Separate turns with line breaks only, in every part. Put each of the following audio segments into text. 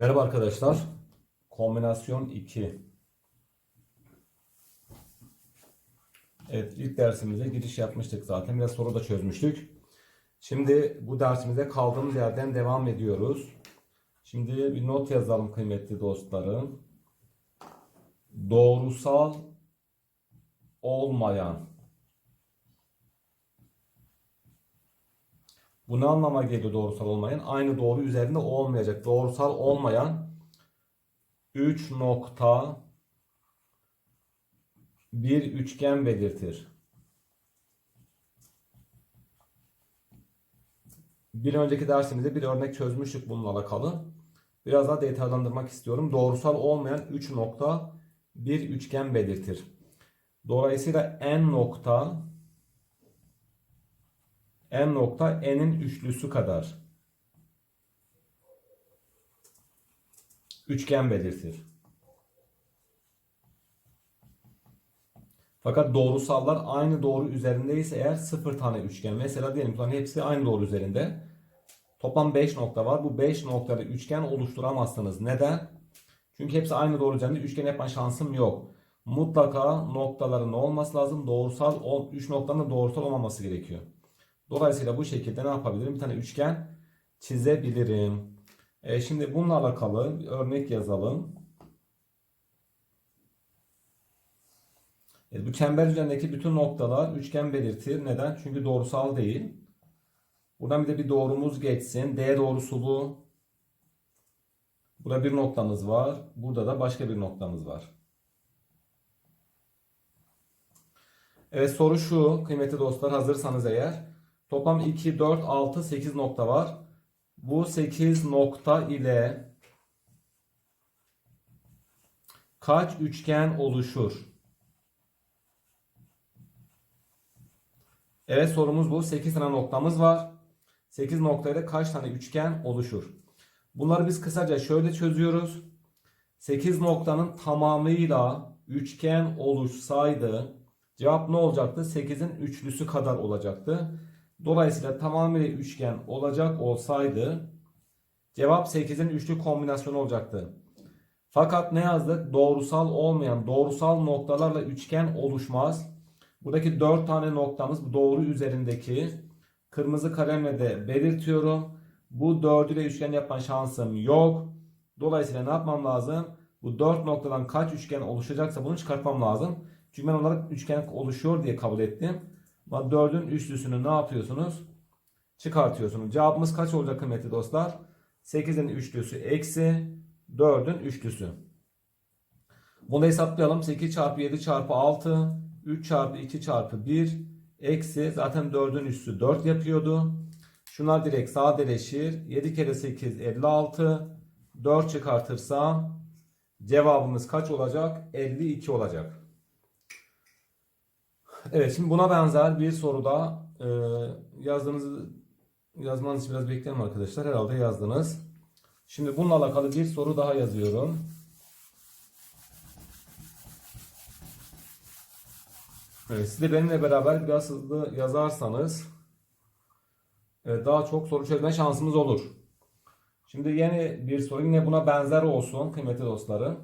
Merhaba arkadaşlar. Kombinasyon 2. Evet ilk dersimize giriş yapmıştık zaten. Biraz soru da çözmüştük. Şimdi bu dersimize kaldığımız yerden devam ediyoruz. Şimdi bir not yazalım kıymetli dostlarım. Doğrusal olmayan. Bu ne anlama geliyor doğrusal olmayan? Aynı doğru üzerinde olmayacak. Doğrusal olmayan 3 nokta bir üçgen belirtir. Bir önceki dersimizde bir örnek çözmüştük bununla alakalı. Biraz daha detaylandırmak istiyorum. Doğrusal olmayan 3 nokta bir üçgen belirtir. Dolayısıyla n nokta n nokta n'in üçlüsü kadar üçgen belirtir. Fakat doğrusallar aynı doğru üzerindeyse eğer sıfır tane üçgen. Mesela diyelim bunların hepsi aynı doğru üzerinde. Toplam 5 nokta var. Bu 5 noktada üçgen oluşturamazsınız. Neden? Çünkü hepsi aynı doğru üzerinde üçgen yapma şansım yok. Mutlaka noktaların olması lazım? Doğrusal 3 noktanın da doğrusal olmaması gerekiyor. Dolayısıyla bu şekilde ne yapabilirim? Bir tane üçgen çizebilirim. E, şimdi bununla alakalı örnek yazalım. E, bu çember üzerindeki bütün noktalar üçgen belirtir. Neden? Çünkü doğrusal değil. Buradan bir de bir doğrumuz geçsin. D doğrusu bu. Burada bir noktamız var. Burada da başka bir noktamız var. Evet soru şu kıymetli dostlar hazırsanız eğer. Toplam 2, 4, 6, 8 nokta var. Bu 8 nokta ile kaç üçgen oluşur? Evet sorumuz bu. 8 tane noktamız var. 8 noktayla kaç tane üçgen oluşur? Bunları biz kısaca şöyle çözüyoruz. 8 noktanın tamamıyla üçgen oluşsaydı cevap ne olacaktı? 8'in üçlüsü kadar olacaktı. Dolayısıyla tamamıyla üçgen olacak olsaydı cevap 8'in üçlü kombinasyonu olacaktı. Fakat ne yazdık? Doğrusal olmayan doğrusal noktalarla üçgen oluşmaz. Buradaki 4 tane noktamız doğru üzerindeki kırmızı kalemle de belirtiyorum. Bu dördüyle üçgen yapma şansım yok. Dolayısıyla ne yapmam lazım? Bu 4 noktadan kaç üçgen oluşacaksa bunu çıkartmam lazım. Çünkü ben onlara üçgen oluşuyor diye kabul ettim. Ama 4'ün üçlüsünü ne yapıyorsunuz? Çıkartıyorsunuz. Cevabımız kaç olacak kıymetli dostlar? 8'in üçlüsü eksi 4'ün üçlüsü. Bunu hesaplayalım. 8 çarpı 7 çarpı 6 3 çarpı 2 çarpı 1 eksi zaten 4'ün üstü 4 yapıyordu. Şunlar direkt sadeleşir. 7 kere 8 56. 4 çıkartırsam cevabımız kaç olacak? 52 olacak. Evet şimdi buna benzer bir soruda e, yazdığınızı yazmanız için biraz bekleyelim arkadaşlar. Herhalde yazdınız. Şimdi bununla alakalı bir soru daha yazıyorum. Evet, siz de benimle beraber biraz hızlı yazarsanız e, daha çok soru çözme şansımız olur. Şimdi yeni bir soru yine buna benzer olsun kıymetli dostlarım.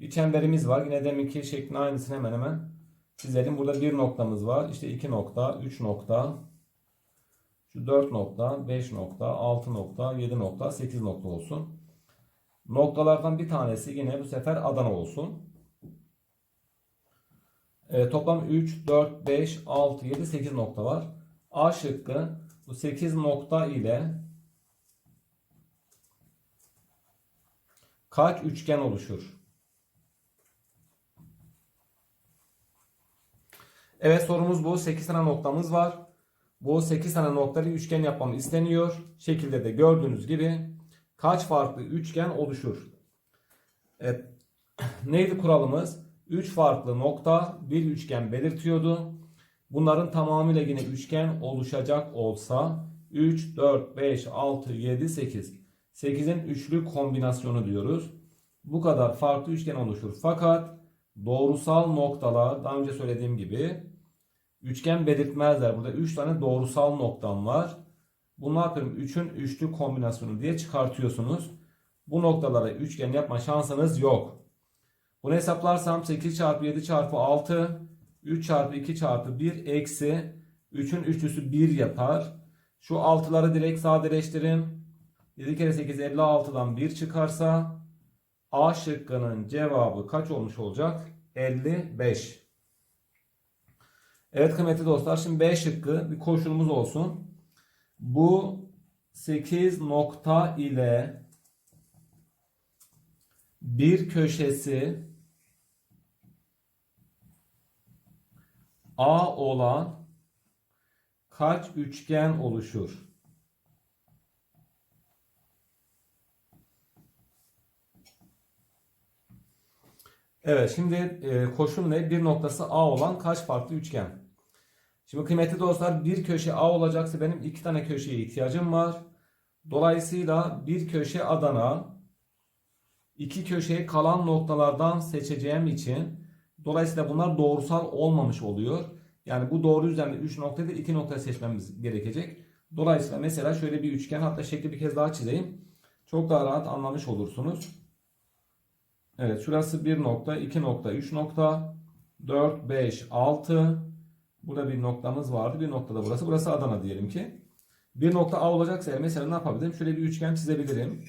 Bir çemberimiz var. Yine deminki şeklin aynısını hemen hemen çizelim. Burada bir noktamız var. İşte 2 nokta, 3 nokta, şu 4 nokta, 5 nokta, 6 nokta, 7 nokta, 8 nokta olsun. Noktalardan bir tanesi yine bu sefer Adana olsun. E, toplam 3, 4, 5, 6, 7, 8 nokta var. A şıkkı bu 8 nokta ile kaç üçgen oluşur? Evet sorumuz bu. 8 tane noktamız var. Bu 8 tane noktayı üçgen yapmam isteniyor. Şekilde de gördüğünüz gibi kaç farklı üçgen oluşur? Evet. Neydi kuralımız? 3 farklı nokta bir üçgen belirtiyordu. Bunların tamamıyla yine üçgen oluşacak olsa 3, 4, 5, 6, 7, 8. 8'in üçlü kombinasyonu diyoruz. Bu kadar farklı üçgen oluşur. Fakat doğrusal noktalar daha önce söylediğim gibi üçgen belirtmezler. Burada 3 tane doğrusal noktam var. Bunu ne yapıyorum? 3'ün üçlü kombinasyonu diye çıkartıyorsunuz. bu noktalara üçgen yapma şansınız yok. Bunu hesaplarsam 8 çarpı 7 çarpı 6 3 çarpı 2 çarpı 1 eksi 3'ün üçlüsü 1 yapar. Şu 6'ları direkt sadeleştirin. 7 kere 8 56'dan 1 çıkarsa A şıkkının cevabı kaç olmuş olacak? 55. Evet kıymetli dostlar şimdi B şıkkı bir koşulumuz olsun. Bu 8 nokta ile bir köşesi A olan kaç üçgen oluşur? Evet şimdi e, koşul ne? Bir noktası A olan kaç farklı üçgen? Şimdi kıymetli dostlar bir köşe A olacaksa benim iki tane köşeye ihtiyacım var. Dolayısıyla bir köşe Adana iki köşeye kalan noktalardan seçeceğim için dolayısıyla bunlar doğrusal olmamış oluyor. Yani bu doğru üzerinde 3 nokta değil 2 nokta seçmemiz gerekecek. Dolayısıyla mesela şöyle bir üçgen hatta şekli bir kez daha çizeyim. Çok daha rahat anlamış olursunuz. Evet şurası 1 nokta, 2 nokta, 3 nokta, 4, 5, 6. Burada bir noktamız vardı. Bir nokta da burası. Burası Adana diyelim ki. Bir nokta A olacaksa mesela ne yapabilirim? Şöyle bir üçgen çizebilirim.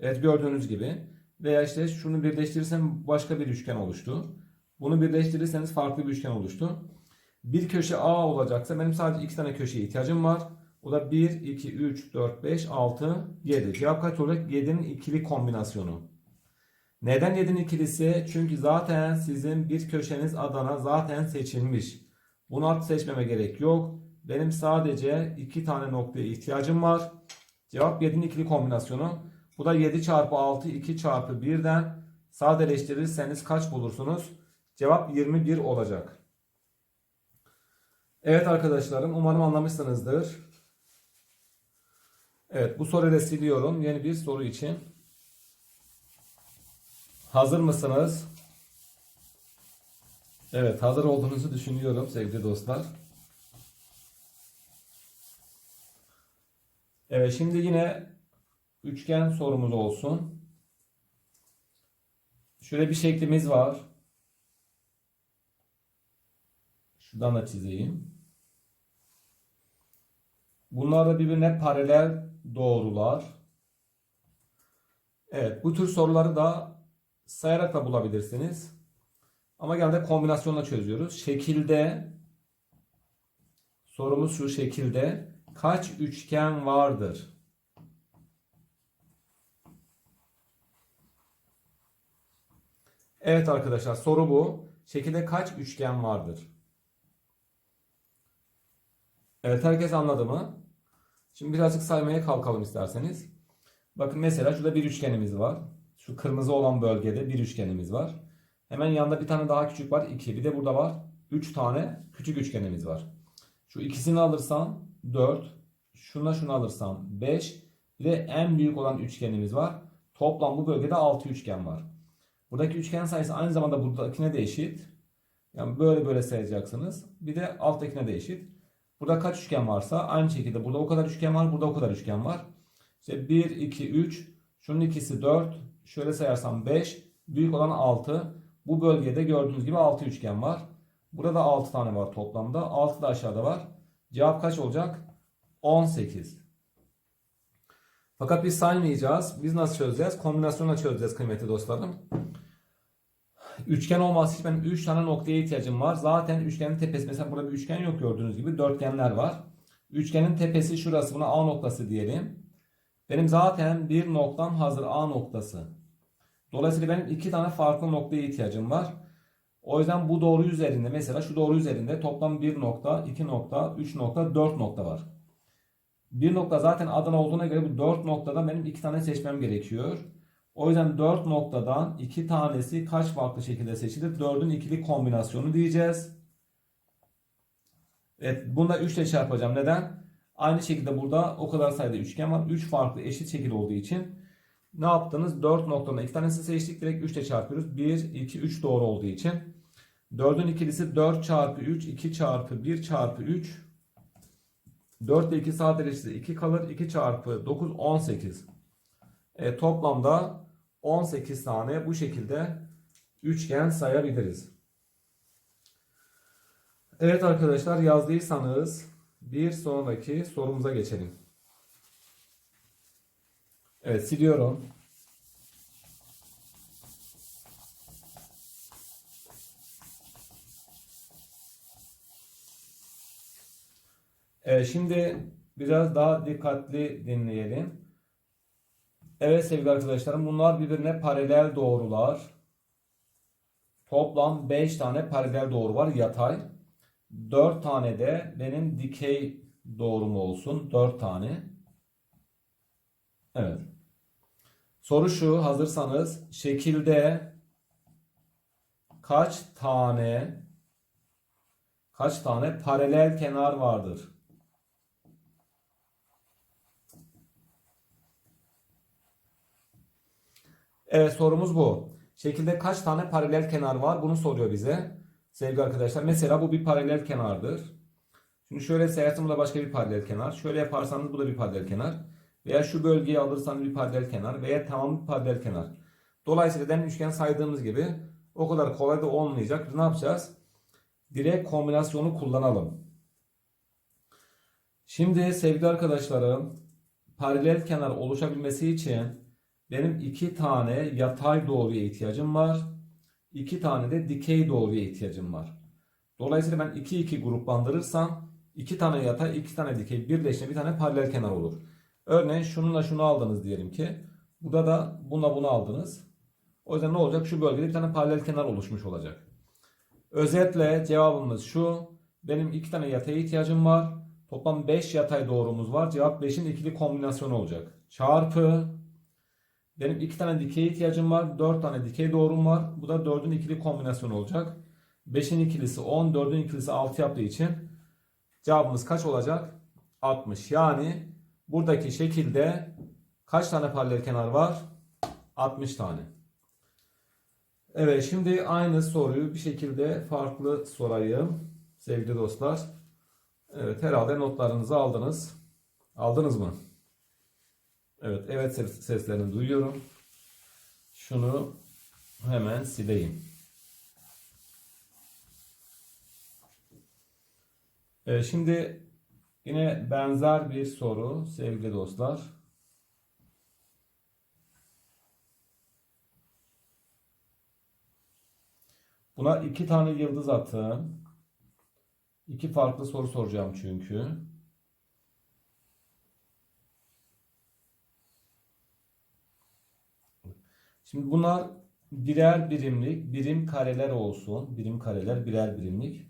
Evet gördüğünüz gibi. Veya işte şunu birleştirirsem başka bir üçgen oluştu. Bunu birleştirirseniz farklı bir üçgen oluştu. Bir köşe A olacaksa benim sadece iki tane köşeye ihtiyacım var. O da 1, 2, 3, 4, 5, 6, 7. Cevap kaç olacak? 7'nin ikili kombinasyonu. Neden 7'nin ikilisi? Çünkü zaten sizin bir köşeniz Adana zaten seçilmiş. Bunu artık seçmeme gerek yok. Benim sadece iki tane noktaya ihtiyacım var. Cevap 7'nin ikili kombinasyonu. Bu da 7 çarpı 6 2 çarpı 1'den sadeleştirirseniz kaç bulursunuz? Cevap 21 olacak. Evet arkadaşlarım umarım anlamışsınızdır. Evet bu soruyu da siliyorum. Yeni bir soru için. Hazır mısınız? Evet hazır olduğunuzu düşünüyorum sevgili dostlar. Evet şimdi yine üçgen sorumuz olsun. Şöyle bir şeklimiz var. Şuradan da çizeyim. Bunlar da birbirine paralel doğrular. Evet bu tür soruları da sayarak da bulabilirsiniz. Ama genelde kombinasyonla çözüyoruz. Şekilde sorumuz şu şekilde kaç üçgen vardır? Evet arkadaşlar soru bu. Şekilde kaç üçgen vardır? Evet herkes anladı mı? Şimdi birazcık saymaya kalkalım isterseniz. Bakın mesela şurada bir üçgenimiz var. Şu kırmızı olan bölgede bir üçgenimiz var. Hemen yanında bir tane daha küçük var. 2. Bir de burada var. 3 tane küçük üçgenimiz var. Şu ikisini alırsam 4. Şuna şunu alırsam 5. Bir de en büyük olan üçgenimiz var. Toplam bu bölgede 6 üçgen var. Buradaki üçgen sayısı aynı zamanda buradakine de eşit. Yani böyle böyle sayacaksınız. Bir de alttakine de eşit. Burada kaç üçgen varsa aynı şekilde burada o kadar üçgen var, burada o kadar üçgen var. İşte 1, 2, 3, şunun ikisi 4, şöyle sayarsam 5, büyük olan 6. Bu bölgede gördüğünüz gibi 6 üçgen var. Burada 6 tane var toplamda. 6 da aşağıda var. Cevap kaç olacak? 18. Fakat biz saymayacağız. Biz nasıl çözeceğiz? Kombinasyonla çözeceğiz kıymetli dostlarım. Üçgen olması için benim 3 tane noktaya ihtiyacım var. Zaten üçgenin tepesi mesela burada bir üçgen yok gördüğünüz gibi dörtgenler var. Üçgenin tepesi şurası buna A noktası diyelim. Benim zaten bir noktam hazır A noktası. Dolayısıyla benim iki tane farklı noktaya ihtiyacım var. O yüzden bu doğru üzerinde mesela şu doğru üzerinde toplam 1 nokta, 2 nokta, 3 nokta, 4 nokta var. Bir nokta zaten Adana olduğuna göre bu 4 noktada benim iki tane seçmem gerekiyor. O yüzden 4 noktadan 2 tanesi kaç farklı şekilde seçilir? 4'ün ikili kombinasyonu diyeceğiz. Evet bunu da 3 ile çarpacağım. Neden? Aynı şekilde burada o kadar sayıda üçgen var. 3 farklı eşit şekil olduğu için ne yaptınız? 4 noktadan 2 tanesi seçtik. Direkt 3 ile çarpıyoruz. 1, 2, 3 doğru olduğu için. 4'ün ikilisi 4 çarpı 3, 2 çarpı 1 çarpı 3. 4 ile 2 sadeleşirse 2 kalır. 2 çarpı 9, 18. E, toplamda 18 tane bu şekilde üçgen sayabiliriz. Evet arkadaşlar yazdıysanız bir sonraki sorumuza geçelim. Evet siliyorum. Evet, şimdi biraz daha dikkatli dinleyelim. Evet sevgili arkadaşlarım bunlar birbirine paralel doğrular. Toplam 5 tane paralel doğru var yatay. 4 tane de benim dikey doğrum olsun. 4 tane. Evet. Soru şu hazırsanız şekilde kaç tane kaç tane paralel kenar vardır? Evet sorumuz bu. Şekilde kaç tane paralel kenar var? Bunu soruyor bize. Sevgili arkadaşlar. Mesela bu bir paralel kenardır. Şimdi şöyle sayarsam bu da başka bir paralel kenar. Şöyle yaparsanız bu da bir paralel kenar. Veya şu bölgeyi alırsanız bir paralel kenar. Veya tamamı bir paralel kenar. Dolayısıyla den üçgen saydığımız gibi o kadar kolay da olmayacak. Ne yapacağız? Direkt kombinasyonu kullanalım. Şimdi sevgili arkadaşlarım paralel kenar oluşabilmesi için benim iki tane yatay doğruya ihtiyacım var. İki tane de dikey doğruya ihtiyacım var. Dolayısıyla ben 2 2 gruplandırırsam iki tane yatay, iki tane dikey birleşince bir tane paralel kenar olur. Örneğin şununla şunu aldınız diyelim ki. Burada da bununla bunu aldınız. O yüzden ne olacak? Şu bölgede bir tane paralel kenar oluşmuş olacak. Özetle cevabımız şu. Benim iki tane yataya ihtiyacım var. Toplam 5 yatay doğrumuz var. Cevap 5'in ikili kombinasyonu olacak. Çarpı benim iki tane dikey ihtiyacım var. 4 tane dikey doğrum var. Bu da 4'ün ikili kombinasyonu olacak. 5'in ikilisi 10, 4'ün ikilisi 6 yaptığı için cevabımız kaç olacak? 60. Yani buradaki şekilde kaç tane paralel kenar var? 60 tane. Evet şimdi aynı soruyu bir şekilde farklı sorayım sevgili dostlar. Evet herhalde notlarınızı aldınız. Aldınız mı? Evet, evet ses- seslerini duyuyorum. Şunu hemen sileyim. Ee, şimdi yine benzer bir soru sevgili dostlar. Buna iki tane yıldız atın. İki farklı soru soracağım çünkü. Şimdi bunlar birer birimlik, birim kareler olsun. Birim kareler birer birimlik.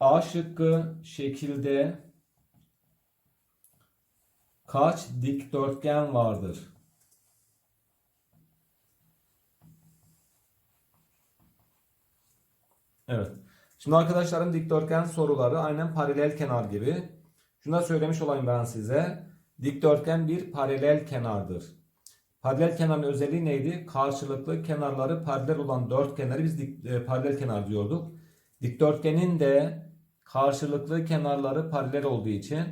A şıkkı şekilde kaç dikdörtgen vardır? Evet. Şimdi arkadaşlarım dikdörtgen soruları aynen paralel kenar gibi. Şunu da söylemiş olayım ben size. Dikdörtgen bir paralel kenardır. Paralel kenarın özelliği neydi? Karşılıklı kenarları paralel olan dörtgenleri biz dik, e, paralel kenar diyorduk. Dikdörtgenin de karşılıklı kenarları paralel olduğu için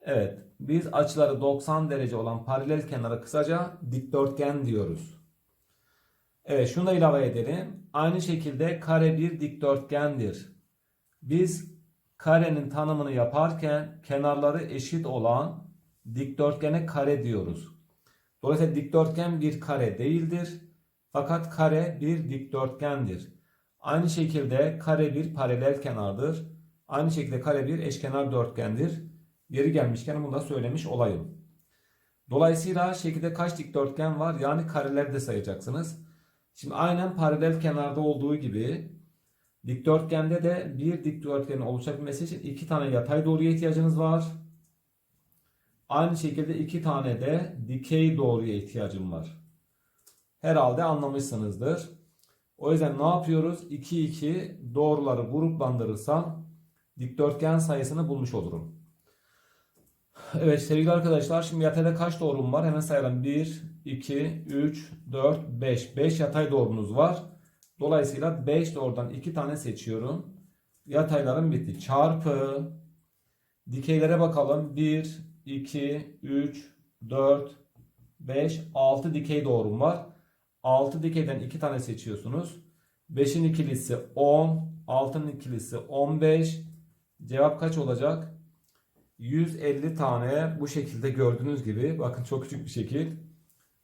evet biz açıları 90 derece olan paralel kenara kısaca dikdörtgen diyoruz. Evet şunu da ilave edelim. Aynı şekilde kare bir dikdörtgendir. Biz karenin tanımını yaparken kenarları eşit olan dikdörtgene kare diyoruz. Dolayısıyla dikdörtgen bir kare değildir. Fakat kare bir dikdörtgendir. Aynı şekilde kare bir paralel kenardır. Aynı şekilde kare bir eşkenar dörtgendir. Yeri gelmişken bunu da söylemiş olayım. Dolayısıyla şekilde kaç dikdörtgen var? Yani kareler de sayacaksınız. Şimdi aynen paralel kenarda olduğu gibi dikdörtgende de bir dikdörtgenin oluşabilmesi için iki tane yatay doğruya ihtiyacınız var. Aynı şekilde iki tane de dikey doğruya ihtiyacım var. Herhalde anlamışsınızdır. O yüzden ne yapıyoruz? 2 2 doğruları gruplandırırsam dikdörtgen sayısını bulmuş olurum. Evet sevgili arkadaşlar şimdi yatayda kaç doğrum var? Hemen sayalım. 1, 2, 3, 4, 5. 5 yatay doğrumuz var. Dolayısıyla 5 doğrudan 2 tane seçiyorum. Yataylarım bitti. Çarpı dikeylere bakalım. 1, 2, 3, 4, 5, 6 dikey doğrum var. 6 dikeyden 2 tane seçiyorsunuz. 5'in ikilisi 10, 6'nın ikilisi 15. Cevap kaç olacak? 150 tane bu şekilde gördüğünüz gibi. Bakın çok küçük bir şekil.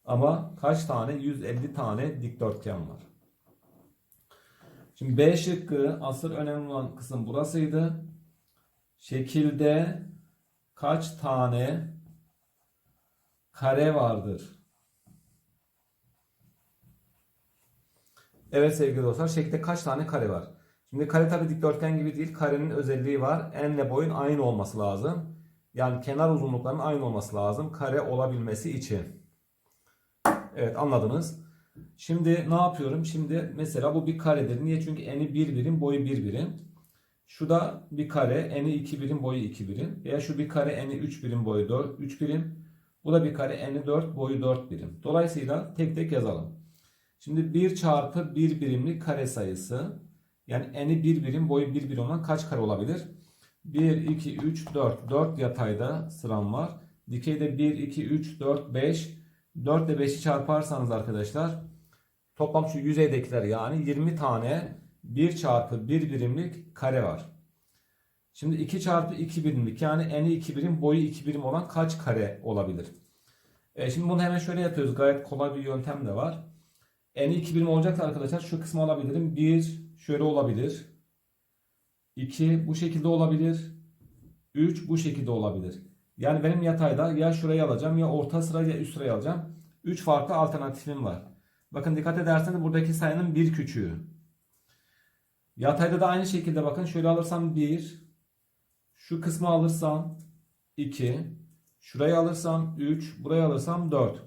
Ama kaç tane? 150 tane dikdörtgen var. Şimdi B şıkkı asıl önemli olan kısım burasıydı. Şekilde kaç tane kare vardır? Evet sevgili dostlar, şekilde kaç tane kare var? Şimdi kare tabi dikdörtgen gibi değil. Karenin özelliği var. Enle boyun aynı olması lazım. Yani kenar uzunluklarının aynı olması lazım. Kare olabilmesi için. Evet anladınız. Şimdi ne yapıyorum? Şimdi mesela bu bir karedir. Niye? Çünkü eni 1 birim, boyu 1 birim. Şu da bir kare, eni 2 birim, boyu 2 birim. Veya şu bir kare, eni 3 birim, boyu 4, 3 birim. Bu da bir kare, eni 4, boyu 4 birim. Dolayısıyla tek tek yazalım. Şimdi 1 çarpı 1 birimlik kare sayısı. Yani eni 1 birim, boyu 1 birim olan kaç kare olabilir? 1, 2, 3, 4. 4 yatayda sıram var. Dikeyde 1, 2, 3, 4, 5. 4 ile 5'i çarparsanız arkadaşlar toplam şu yüzeydekiler yani 20 tane 1 çarpı 1 birimlik kare var. Şimdi 2 çarpı 2 birimlik yani eni 2 birim boyu 2 birim olan kaç kare olabilir? E şimdi bunu hemen şöyle yapıyoruz. Gayet kolay bir yöntem de var. Eni 2 birim olacaksa arkadaşlar şu kısmı alabilirim. 1 şöyle olabilir. 2 bu şekilde olabilir. 3 bu şekilde olabilir. Yani benim yatayda ya şurayı alacağım ya orta sırayı ya üst sırayı alacağım. 3 farklı alternatifim var. Bakın dikkat ederseniz buradaki sayının bir küçüğü. Yatayda da aynı şekilde bakın şöyle alırsam 1. Şu kısmı alırsam 2. Şurayı alırsam 3. Burayı alırsam 4.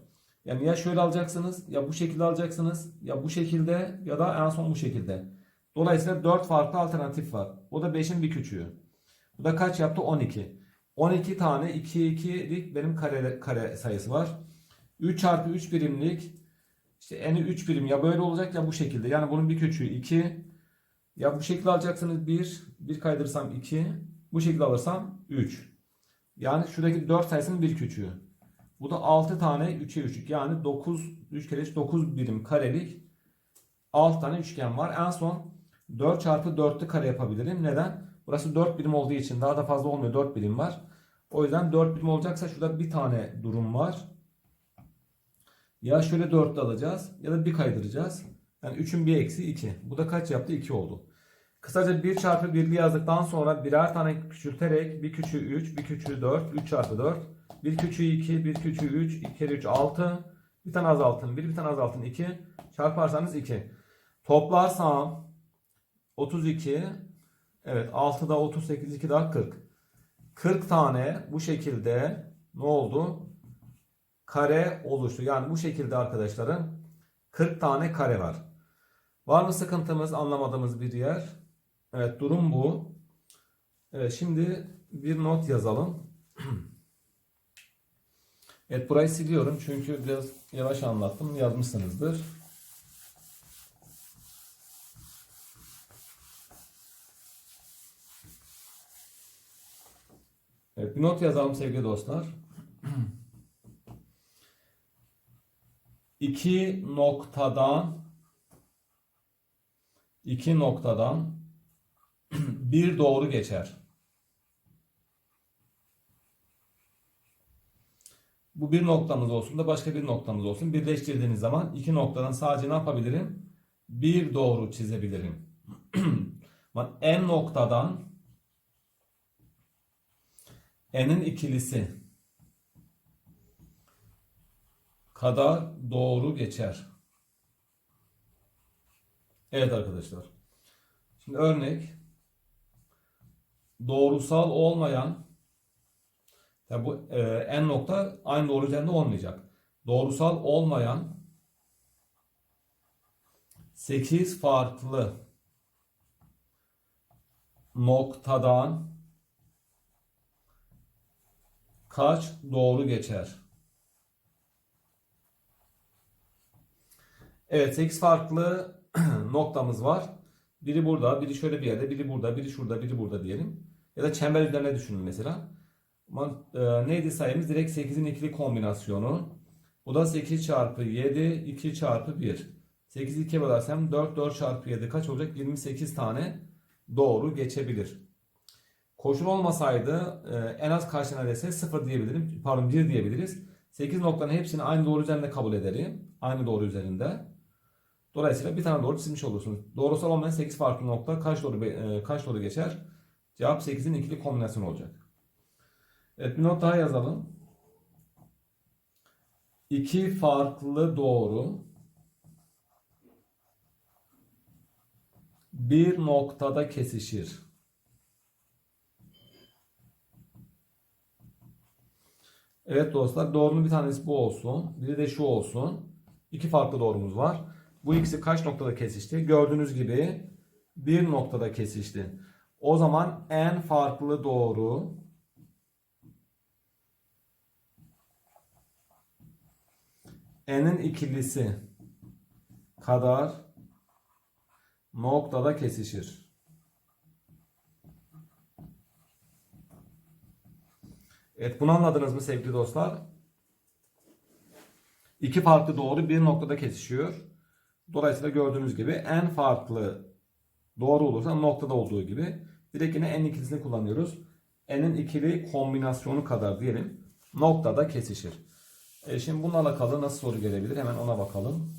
Yani ya şöyle alacaksınız ya bu şekilde alacaksınız ya bu şekilde ya da en son bu şekilde. Dolayısıyla 4 farklı alternatif var. O da 5'in bir küçüğü. Bu da kaç yaptı? 12. 12 tane 2 2'lik benim kare, kare sayısı var. 3 çarpı 3 birimlik işte eni 3 birim ya böyle olacak ya bu şekilde. Yani bunun bir küçüğü 2. Ya bu şekilde alacaksınız 1. 1 kaydırsam 2. Bu şekilde alırsam 3. Yani şuradaki 4 sayısının bir küçüğü. Bu da 6 tane 3'e 3'lük. Yani 9 3 kere 3 9 birim karelik 6 tane üçgen var. En son 4 çarpı 4'lü kare yapabilirim. Neden? Burası 4 birim olduğu için daha da fazla olmuyor. 4 birim var. O yüzden 4 birim olacaksa şurada bir tane durum var. Ya şöyle 4 alacağız ya da bir kaydıracağız. Yani 3'ün bir eksi 2. Bu da kaç yaptı? 2 oldu. Kısaca 1 çarpı 1'li yazdıktan sonra birer tane küçülterek bir küçüğü 3, bir küçüğü 4, 3 çarpı 4. Bir küçüğü 2, bir küçüğü 3, 2 kere 3 6. Bir tane azaltın 1, bir tane azaltın 2. Çarparsanız 2. Toplarsam 32. Evet 6'da 38, 2 daha 40. 40 tane bu şekilde ne oldu? Kare oluştu. Yani bu şekilde arkadaşlarım 40 tane kare var. Var mı sıkıntımız, anlamadığımız bir yer? Evet durum bu. Evet şimdi bir not yazalım. evet burayı siliyorum çünkü biraz yavaş anlattım. Yazmışsınızdır. Evet, bir not yazalım sevgili dostlar. İki noktadan iki noktadan bir doğru geçer. Bu bir noktamız olsun da başka bir noktamız olsun. Birleştirdiğiniz zaman iki noktadan sadece ne yapabilirim? Bir doğru çizebilirim. en noktadan n'in ikilisi kadar doğru geçer. Evet arkadaşlar. Şimdi örnek doğrusal olmayan tabi bu e, n nokta aynı doğru üzerinde olmayacak. Doğrusal olmayan 8 farklı noktadan kaç doğru geçer? Evet 8 farklı noktamız var. Biri burada, biri şöyle bir yerde, biri burada, biri şurada, biri burada diyelim. Ya da çember üzerine düşünün mesela. E, neydi sayımız? Direkt 8'in ikili kombinasyonu. Bu da 8 çarpı 7, 2 çarpı 1. 8'i 2'ye bölersem 4, 4 çarpı 7 kaç olacak? 28 tane doğru geçebilir. Koşul olmasaydı e, en az kaç tane dese 0 diyebilirim. Pardon 1 diyebiliriz. 8 noktanın hepsini aynı doğru üzerinde kabul ederim. Aynı doğru üzerinde. Dolayısıyla bir tane doğru çizmiş olursunuz. Doğrusal olmayan 8 farklı nokta kaç doğru e, kaç doğru geçer? Cevap 8'in ikili kombinasyonu olacak. Evet bir not daha yazalım. İki farklı doğru bir noktada kesişir. Evet dostlar doğrunun bir tanesi bu olsun. Biri de şu olsun. İki farklı doğrumuz var. Bu ikisi kaç noktada kesişti? Gördüğünüz gibi bir noktada kesişti. O zaman en farklı doğru n'in ikilisi kadar noktada kesişir. Evet bunu anladınız mı sevgili dostlar? İki farklı doğru bir noktada kesişiyor. Dolayısıyla gördüğünüz gibi en farklı doğru olursa noktada olduğu gibi direkt yine n ikilisini kullanıyoruz. n'in ikili kombinasyonu kadar diyelim noktada kesişir. E şimdi bununla alakalı nasıl soru gelebilir? Hemen ona bakalım.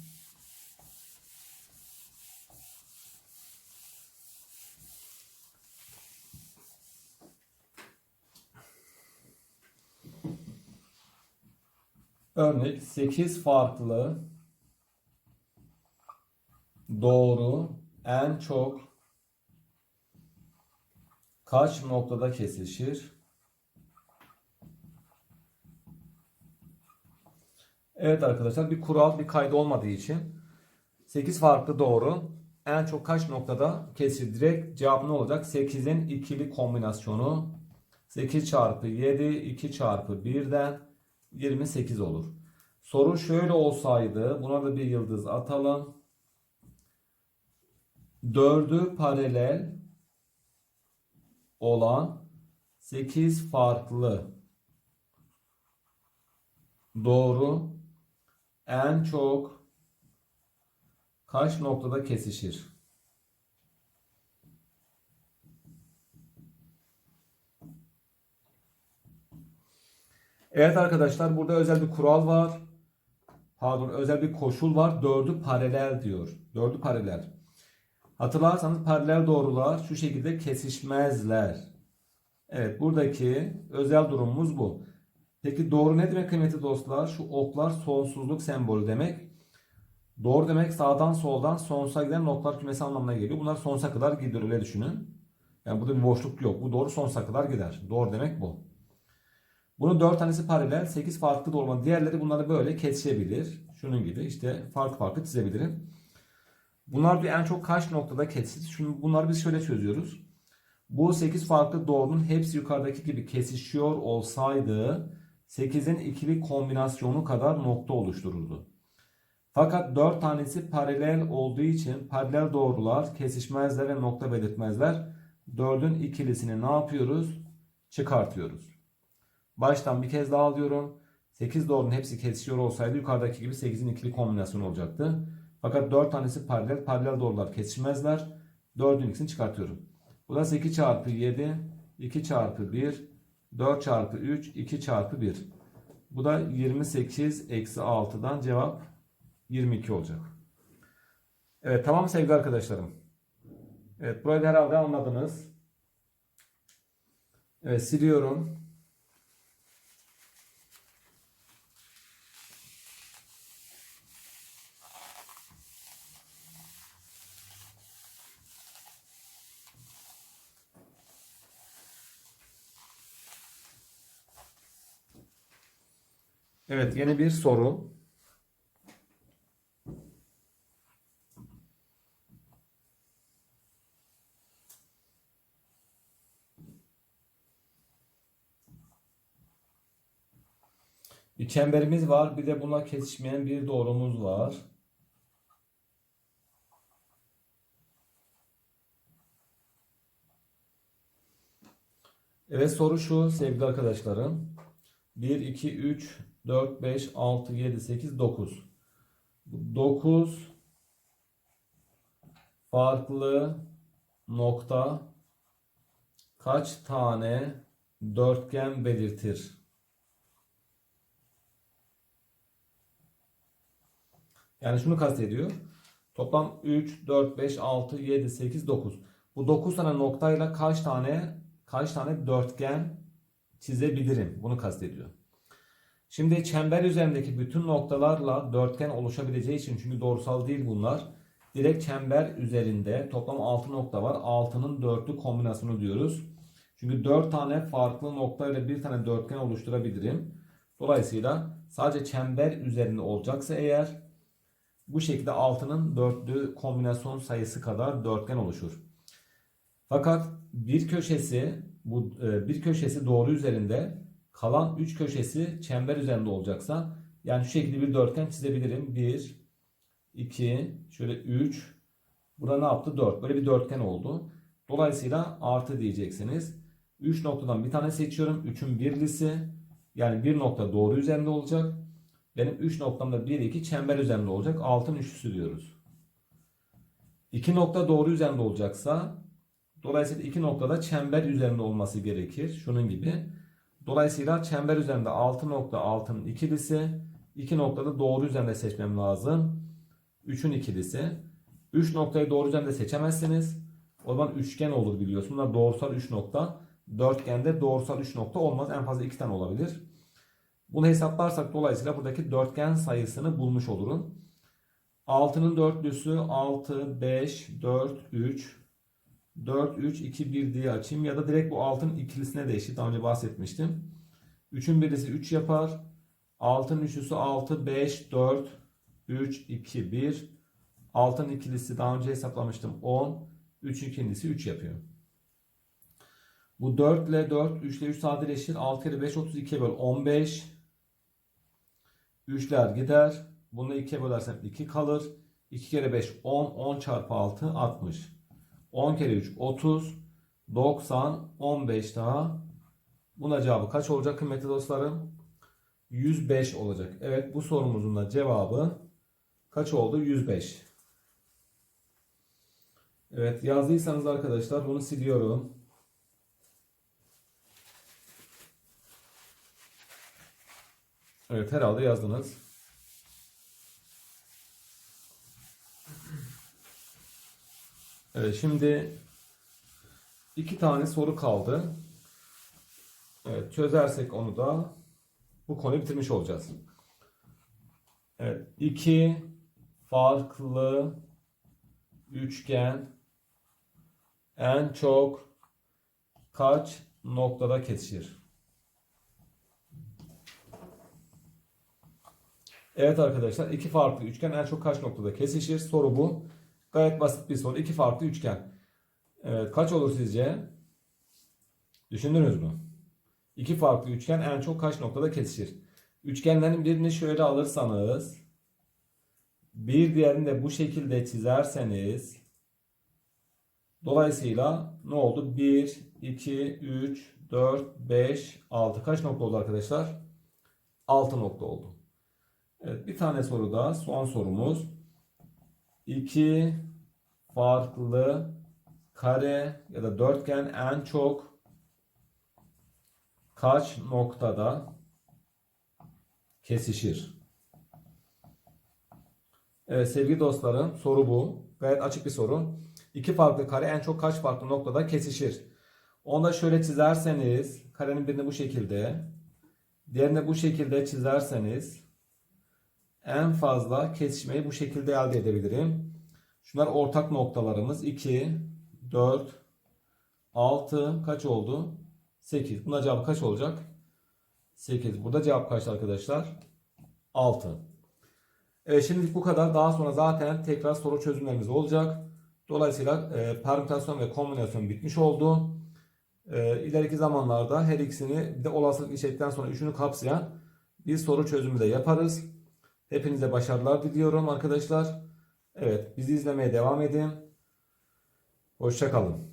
Örnek 8 farklı doğru en çok kaç noktada kesişir? Evet arkadaşlar bir kural bir kaydı olmadığı için 8 farklı doğru en çok kaç noktada kesişir? Direkt cevap ne olacak? 8'in ikili kombinasyonu 8 çarpı 7 2 çarpı 1'den 28 olur. Soru şöyle olsaydı buna da bir yıldız atalım. 4'ü paralel olan 8 farklı doğru en çok kaç noktada kesişir? Evet arkadaşlar burada özel bir kural var. Pardon özel bir koşul var. Dördü paralel diyor. Dördü paralel. Hatırlarsanız paralel doğrular şu şekilde kesişmezler. Evet buradaki özel durumumuz bu. Peki doğru ne demek kıymetli dostlar? Şu oklar sonsuzluk sembolü demek. Doğru demek sağdan soldan sonsuza giden noktalar kümesi anlamına geliyor. Bunlar sonsuza kadar gidiyor öyle düşünün. Yani burada bir boşluk yok. Bu doğru sonsuza kadar gider. Doğru demek bu. Bunun 4 tanesi paralel, 8 farklı doğru. Diğerleri bunları böyle kesişebilir. Şunun gibi işte farklı farklı çizebilirim. Bunlar bir en çok kaç noktada kesişir? Şimdi bunları biz şöyle çözüyoruz. Bu 8 farklı doğrunun hepsi yukarıdaki gibi kesişiyor olsaydı 8'in ikili kombinasyonu kadar nokta oluştururdu. Fakat 4 tanesi paralel olduğu için paralel doğrular kesişmezler ve nokta belirtmezler. 4'ün ikilisini ne yapıyoruz? Çıkartıyoruz. Baştan bir kez daha alıyorum. 8 doğrunun hepsi kesişiyor olsaydı yukarıdaki gibi 8'in ikili kombinasyonu olacaktı. Fakat 4 tanesi paralel. Paralel doğrular kesişmezler. 4'ün ikisini çıkartıyorum. Bu da 8 çarpı 7, 2 çarpı 1, 4 çarpı 3, 2 çarpı 1. Bu da 28 eksi 6'dan cevap 22 olacak. Evet tamam sevgili arkadaşlarım. Evet burayı herhalde anladınız. Evet siliyorum. Evet yeni bir soru. Bir çemberimiz var. Bir de buna kesişmeyen bir doğrumuz var. Evet soru şu sevgili arkadaşlarım. 1, 2, 3, 4, 5, 6, 7, 8, 9. 9 farklı nokta kaç tane dörtgen belirtir? Yani şunu kastediyor. Toplam 3, 4, 5, 6, 7, 8, 9. Bu 9 tane noktayla kaç tane kaç tane dörtgen çizebilirim? Bunu kastediyor. Şimdi çember üzerindeki bütün noktalarla dörtgen oluşabileceği için çünkü doğrusal değil bunlar. Direkt çember üzerinde toplam 6 nokta var. 6'nın dörtlü kombinasyonu diyoruz. Çünkü 4 tane farklı noktayla bir tane dörtgen oluşturabilirim. Dolayısıyla sadece çember üzerinde olacaksa eğer bu şekilde 6'nın dörtlü kombinasyon sayısı kadar dörtgen oluşur. Fakat bir köşesi bu e, bir köşesi doğru üzerinde kalan 3 köşesi çember üzerinde olacaksa yani şu şekilde bir dörtgen çizebilirim. 1 2 şöyle 3 Burada ne yaptı? 4. Böyle bir dörtgen oldu. Dolayısıyla artı diyeceksiniz. 3 noktadan bir tane seçiyorum. 3'ün birlisi yani bir nokta doğru üzerinde olacak. Benim 3 noktamda 1 2 çember üzerinde olacak. Altın üçlüsü diyoruz. 2 nokta doğru üzerinde olacaksa dolayısıyla 2 noktada çember üzerinde olması gerekir. Şunun gibi. Dolayısıyla çember üzerinde 6 nokta altının ikilisi. 2 noktada doğru üzerinde seçmem lazım. 3'ün ikilisi. 3 noktayı doğru üzerinde seçemezsiniz. O zaman üçgen olur biliyorsun. Bunlar doğrusal 3 nokta. Dörtgende doğrusal 3 nokta olmaz. En fazla 2 tane olabilir. Bunu hesaplarsak dolayısıyla buradaki dörtgen sayısını bulmuş olurum. 6'nın dörtlüsü 6, 5, 4, 3, 4, 3, 2, 1 diye açayım. Ya da direkt bu 6'nın ikilisine de eşit. Daha önce bahsetmiştim. 3'ün birisi 3 yapar. 6'nın üçlüsü 6, 5, 4, 3, 2, 1. 6'nın ikilisi daha önce hesaplamıştım 10. 3'ün ikincisi 3 yapıyor. Bu 4 ile 4, 3 ile 3 sadeleşir. 6 kere 5, 32 böl 15. 3'ler gider. Bunu 2'ye bölersem 2 kalır. 2 kere 5 10. 10 çarpı 6 60. 10 kere 3 30. 90. 15 daha. Buna cevabı kaç olacak kıymetli dostlarım? 105 olacak. Evet bu sorumuzun da cevabı kaç oldu? 105. Evet yazdıysanız arkadaşlar bunu siliyorum. Evet herhalde yazdınız. Evet şimdi iki tane soru kaldı. Evet çözersek onu da bu konuyu bitirmiş olacağız. Evet iki farklı üçgen en çok kaç noktada kesişir? Evet arkadaşlar iki farklı üçgen en çok kaç noktada kesişir? Soru bu. Gayet basit bir soru. İki farklı üçgen. Evet, kaç olur sizce? Düşündünüz mü? İki farklı üçgen en çok kaç noktada kesişir? Üçgenlerin birini şöyle alırsanız bir diğerini de bu şekilde çizerseniz dolayısıyla ne oldu? 1, 2, 3, 4, 5, 6 kaç nokta oldu arkadaşlar? 6 nokta oldu. Evet bir tane soru daha. Son sorumuz. İki farklı kare ya da dörtgen en çok kaç noktada kesişir? Evet sevgili dostlarım soru bu. Gayet açık bir soru. İki farklı kare en çok kaç farklı noktada kesişir? Onu da şöyle çizerseniz karenin birini bu şekilde diğerini bu şekilde çizerseniz en fazla kesişmeyi bu şekilde elde edebilirim. Şunlar ortak noktalarımız. 2, 4, 6 kaç oldu? 8. Buna cevap kaç olacak? 8. Burada cevap kaç arkadaşlar? 6. Evet şimdilik bu kadar. Daha sonra zaten tekrar soru çözümlerimiz olacak. Dolayısıyla e, permütasyon ve kombinasyon bitmiş oldu. E, ileriki zamanlarda her ikisini bir de olasılık işledikten sonra üçünü kapsayan bir soru çözümü de yaparız. Hepinize başarılar diliyorum arkadaşlar. Evet bizi izlemeye devam edin. Hoşçakalın.